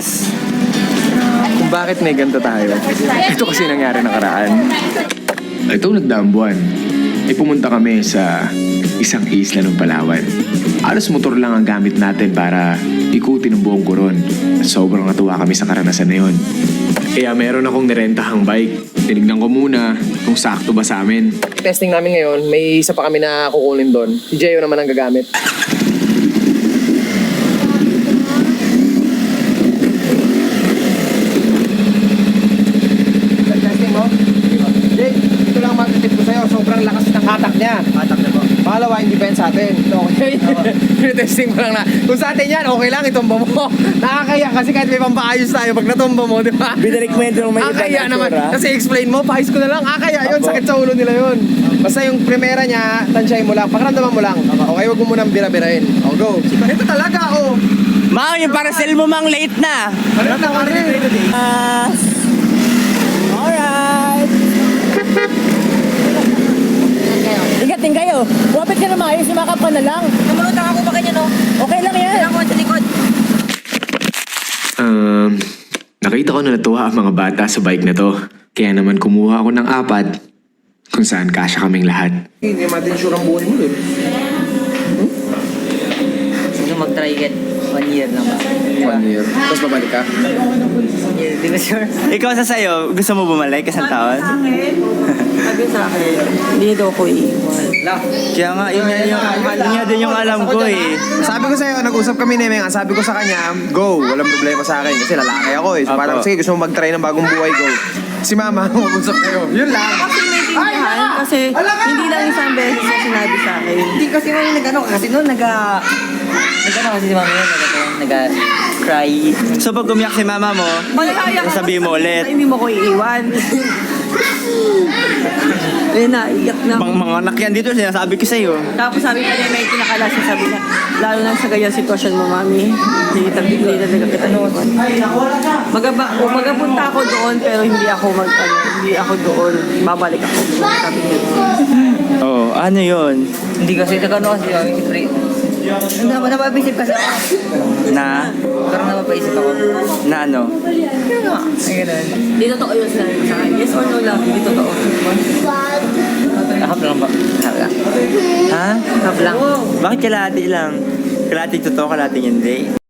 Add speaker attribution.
Speaker 1: Yes!
Speaker 2: kung bakit may ganito tayo. Ito kasi nangyari nakaraan. Itong nagdaang buwan, ay pumunta kami sa isang isla ng Palawan. Alos motor lang ang gamit natin para ikutin ang buong kuron. At sobrang natuwa kami sa karanasan na yun. Kaya meron akong nirentahang bike. Tinignan ko muna kung sakto ba sa amin. Testing namin ngayon, may isa pa kami na kukunin doon. Si Jeyo naman ang gagamit. Testing mo? Jay, ito lang sa'yo. Sobrang lakas ng hatak niya.
Speaker 1: Atak na po.
Speaker 2: Pangalawa, hindi pa yan sa atin. Okay? Testing mo lang na. Kung sa atin yan, okay lang, itumba mo. Nakakaya kasi kahit may pampaayos tayo pag natumba mo, di ba?
Speaker 1: Binalik mo yun doon may iba
Speaker 2: Akaya
Speaker 1: na
Speaker 2: naman. Kasi explain mo, paayos ko na lang. Akaya yun,
Speaker 1: Apo.
Speaker 2: sakit sa ulo nila yun. Basta yung primera niya, tansyahin mo lang. Pakiramdaman mo lang. Okay, wag mo munang bira-birahin. O, go. Ito talaga, oh.
Speaker 1: Mang, yung parcel mo mang late na.
Speaker 2: Ano na, ano
Speaker 1: Kayo. Wapit ka na maayos, sumakap ka na lang.
Speaker 3: Namulutang ako ba kanya, no?
Speaker 1: Okay lang yan.
Speaker 3: Ako sa likod.
Speaker 2: Um, nakita ko na natuwa ang mga bata sa bike na to. Kaya naman kumuha ako ng apat kung saan kasya kaming lahat. Hindi natin sure ang buhay mo eh.
Speaker 3: Gusto mag-try get one year lang ba?
Speaker 2: One year. Tapos babalik ka?
Speaker 3: One year, di ba sure?
Speaker 1: Ikaw sa sayo, gusto mo bumalik kasang taon?
Speaker 3: Sabi sa akin, hindi daw ko iiwan.
Speaker 1: Kaya nga, yun nga yung, yun nga din yung alam ko eh.
Speaker 2: Sabi ko sa'yo, nag-usap kami ni Meng. Sabi ko sa kanya, go, walang problema sa akin. Kasi lalaki ako eh. So,
Speaker 1: Apo.
Speaker 2: parang, sige, gusto mo mag-try ng bagong buhay, go. Si mama, mag-usap kayo. Yun lang.
Speaker 3: Kasi naiintindihan, kasi hindi lang isang sinabi sa akin. Hindi kasi nung nag-ano, kasi noon naga... Nag-ano kasi si mami yun, nag- nag-cry.
Speaker 1: So pag umiyak si mama mo, sabihin mo ulit.
Speaker 3: Ay, hindi mo ko iiwan. Eh na, iyak na.
Speaker 1: Mga, mga anak yan dito, sinasabi ko sa'yo.
Speaker 3: Tapos sabi pa niya, may kinakalasya, sabi niya, lalo na sa ganyan sitwasyon mo, mami. Hindi kita, hindi talaga kita iwan. Magaba, magapunta ako doon, pero hindi ako mag, ano, hindi ako doon. Babalik ako. Sabi niya.
Speaker 1: Oo, oh, ano yun?
Speaker 3: Hindi kasi nagano kasi kami free. Hindi naman napapaisip kasi ako.
Speaker 1: Na,
Speaker 3: Pero napapaisip ako.
Speaker 1: na ano?
Speaker 3: Kaya nga. Ay, ganun. Hindi totoo yun sa sa akin. Yes or no lang, hindi totoo. Ahap lang ba? Ahap lang.
Speaker 1: Ha?
Speaker 3: Ahap lang.
Speaker 1: Bakit kalahati lang? Kalahati totoo, kalahati hindi?